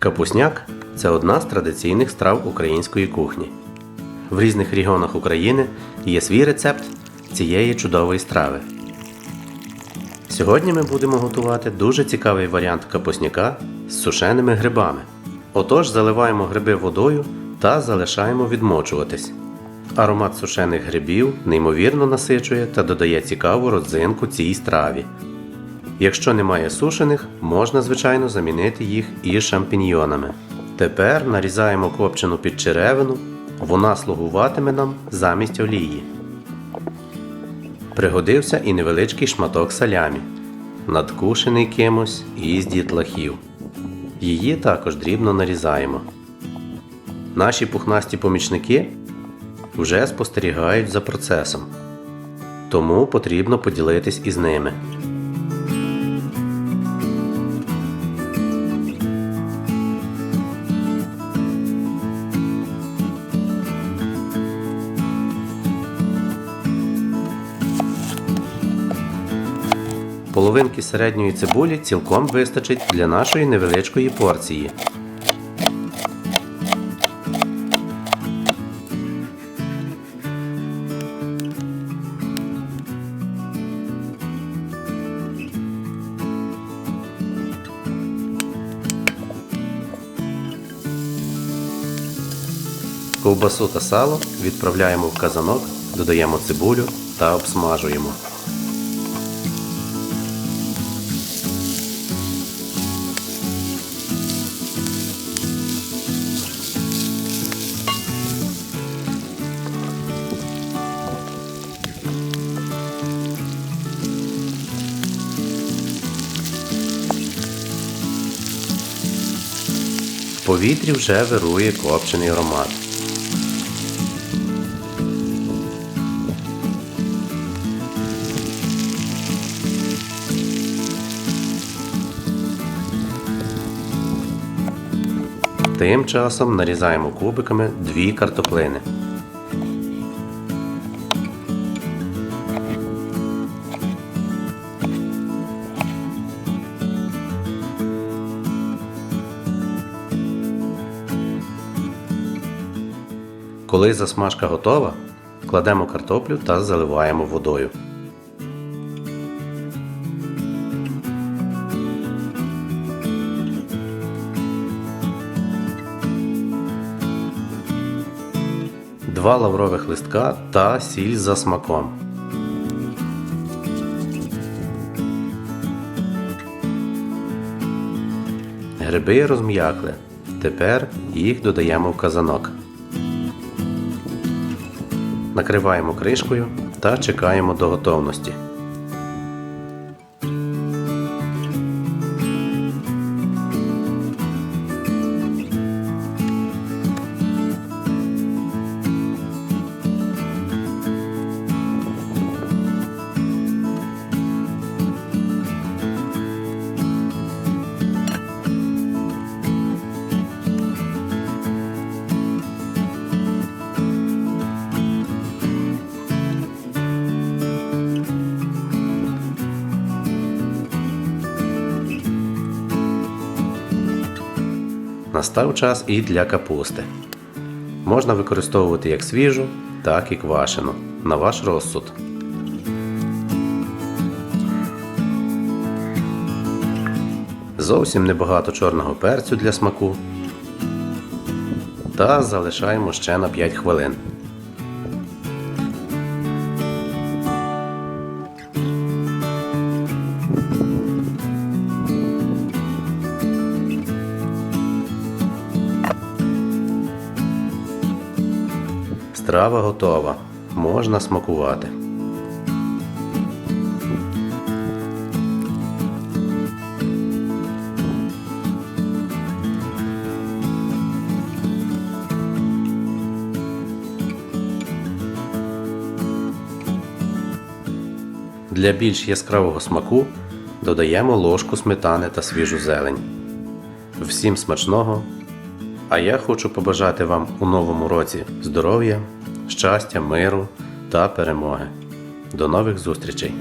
Капусняк це одна з традиційних страв української кухні. В різних регіонах України є свій рецепт цієї чудової страви. Сьогодні ми будемо готувати дуже цікавий варіант капусняка з сушеними грибами. Отож, заливаємо гриби водою та залишаємо відмочуватись. Аромат сушених грибів неймовірно насичує та додає цікаву родзинку цій страві. Якщо немає сушених, можна звичайно замінити їх і шампіньйонами. Тепер нарізаємо копчену підчеревину, вона слугуватиме нам замість олії. Пригодився і невеличкий шматок салямі, надкушений кимось із дітлахів. Її також дрібно нарізаємо. Наші пухнасті помічники вже спостерігають за процесом, тому потрібно поділитись із ними. Половинки середньої цибулі цілком вистачить для нашої невеличкої порції. Ковбасу та сало відправляємо в казанок, додаємо цибулю та обсмажуємо. Повітрі вже вирує копчений аромат. Тим часом нарізаємо кубиками дві картоплини. Коли засмажка готова, кладемо картоплю та заливаємо водою. Два лаврових листка та сіль за смаком. Гриби розм'якли. Тепер їх додаємо в казанок. Накриваємо кришкою та чекаємо до готовності. Настав час і для капусти. Можна використовувати як свіжу, так і квашену. На ваш розсуд. Зовсім небагато чорного перцю для смаку. Та залишаємо ще на 5 хвилин. Страва готова. Можна смакувати. Для більш яскравого смаку додаємо ложку сметани та свіжу зелень. Всім смачного! А я хочу побажати вам у новому році здоров'я, щастя, миру та перемоги. До нових зустрічей!